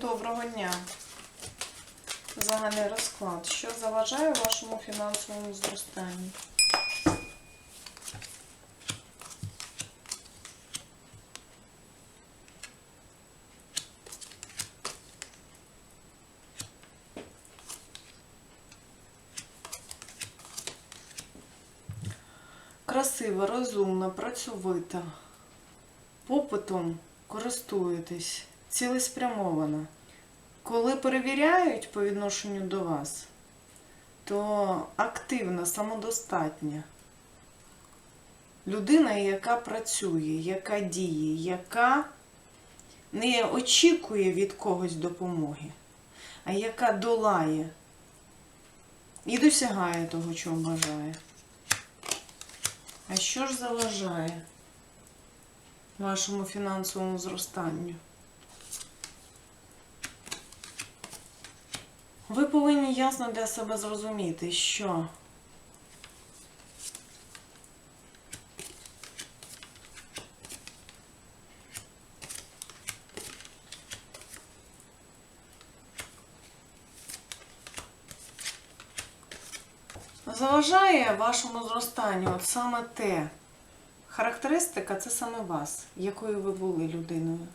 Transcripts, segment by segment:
Доброго дня. Загальний розклад. Що заважає вашому фінансовому зростанню? Красива, розумна, працьовита. Попитом користуєтесь, цілеспрямована. Коли перевіряють по відношенню до вас, то активна, самодостатня. Людина, яка працює, яка діє, яка не очікує від когось допомоги, а яка долає і досягає того, чого бажає. А що ж заважає вашому фінансовому зростанню? Ви повинні ясно для себе зрозуміти, що заважає вашому зростанню от саме те. Характеристика це саме вас, якою ви були людиною.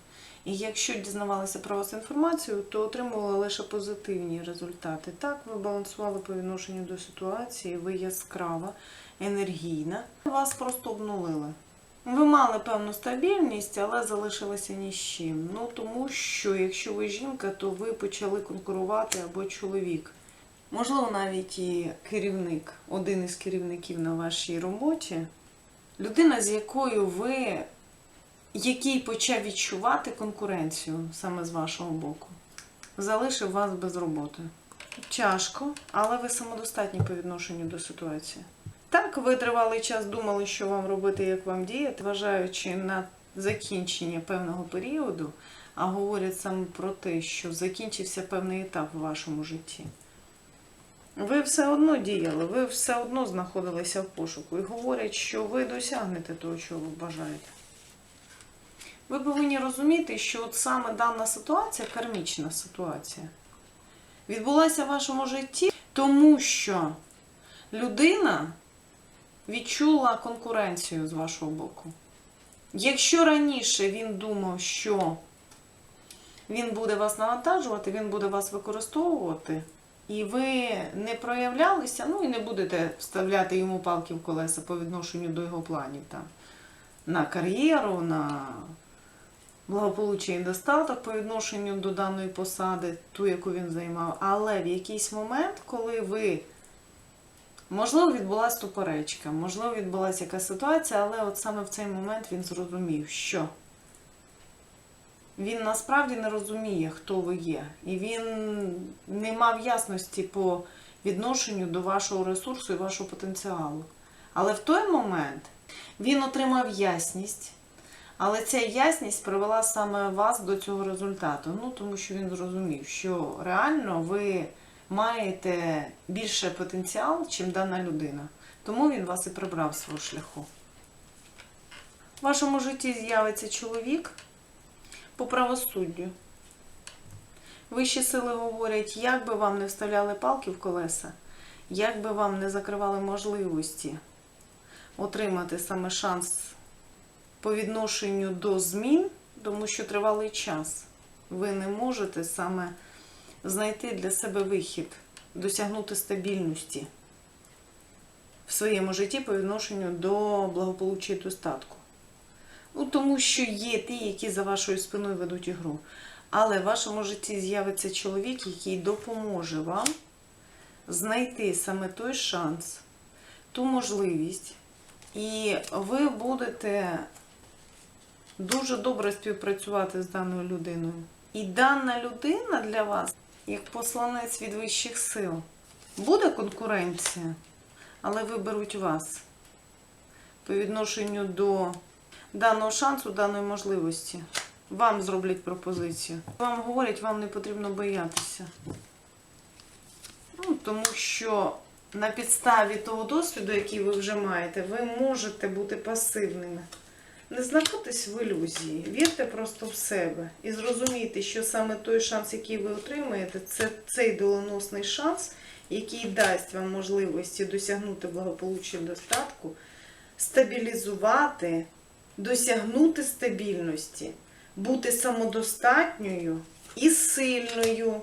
І якщо дізнавалися про вас інформацію, то отримували лише позитивні результати. Так, ви балансували по відношенню до ситуації, ви яскрава, енергійна. Вас просто обнулили. Ви мали певну стабільність, але залишилися ні з чим. Ну тому що якщо ви жінка, то ви почали конкурувати або чоловік. Можливо, навіть і керівник, один із керівників на вашій роботі, людина, з якою ви який почав відчувати конкуренцію саме з вашого боку, залишив вас без роботи. Тяжко, але ви самодостатні по відношенню до ситуації. Так, ви тривалий час думали, що вам робити, як вам діяти, вважаючи на закінчення певного періоду, а говорять саме про те, що закінчився певний етап в вашому житті. Ви все одно діяли, ви все одно знаходилися в пошуку і говорять, що ви досягнете того, чого ви бажаєте. Ви повинні розуміти, що от саме дана ситуація, кармічна ситуація, відбулася в вашому житті, тому що людина відчула конкуренцію з вашого боку. Якщо раніше він думав, що він буде вас навантажувати, він буде вас використовувати, і ви не проявлялися, ну і не будете вставляти йому палки в колеса по відношенню до його планів там, на кар'єру, на благополуччя і достаток по відношенню до даної посади, ту, яку він займав. Але в якийсь момент, коли ви, можливо, відбулася суперечка, можливо, відбулася якась ситуація, але от саме в цей момент він зрозумів, що він насправді не розуміє, хто ви є. І він не мав ясності по відношенню до вашого ресурсу і вашого потенціалу. Але в той момент він отримав ясність. Але ця ясність привела саме вас до цього результату. Ну, тому що він зрозумів, що реально ви маєте більше потенціал, чим дана людина. Тому він вас і прибрав свого шляху. В вашому житті з'явиться чоловік по правосуддю. Вищі сили говорять, як би вам не вставляли палки в колеса, як би вам не закривали можливості отримати саме шанс по відношенню до змін, тому що тривалий час ви не можете саме знайти для себе вихід, досягнути стабільності в своєму житті по відношенню до благополуччя і достатку. Ну, тому що є ті, які за вашою спиною ведуть ігру. Але в вашому житті з'явиться чоловік, який допоможе вам знайти саме той шанс, ту можливість, і ви будете дуже добре співпрацювати з даною людиною. І дана людина для вас, як посланець від вищих сил, буде конкуренція, але виберуть вас по відношенню до даного шансу, даної можливості. Вам зроблять пропозицію. Вам говорять, вам не потрібно боятися. Ну, тому що на підставі того досвіду, який ви вже маєте, ви можете бути пасивними. Не знаходьтесь в ілюзії, вірте просто в себе і зрозумійте, що саме той шанс, який ви отримаєте, це цей доленосний шанс, який дасть вам можливості досягнути благополуччя достатку, стабілізувати, досягнути стабільності, бути самодостатньою і сильною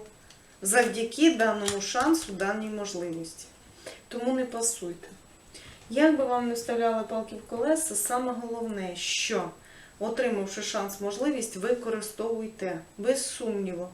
завдяки даному шансу, даній можливості. Тому не пасуйте. Як би вам не вставляли палки в колеса, саме головне, що отримавши шанс, можливість, використовуйте без сумніву.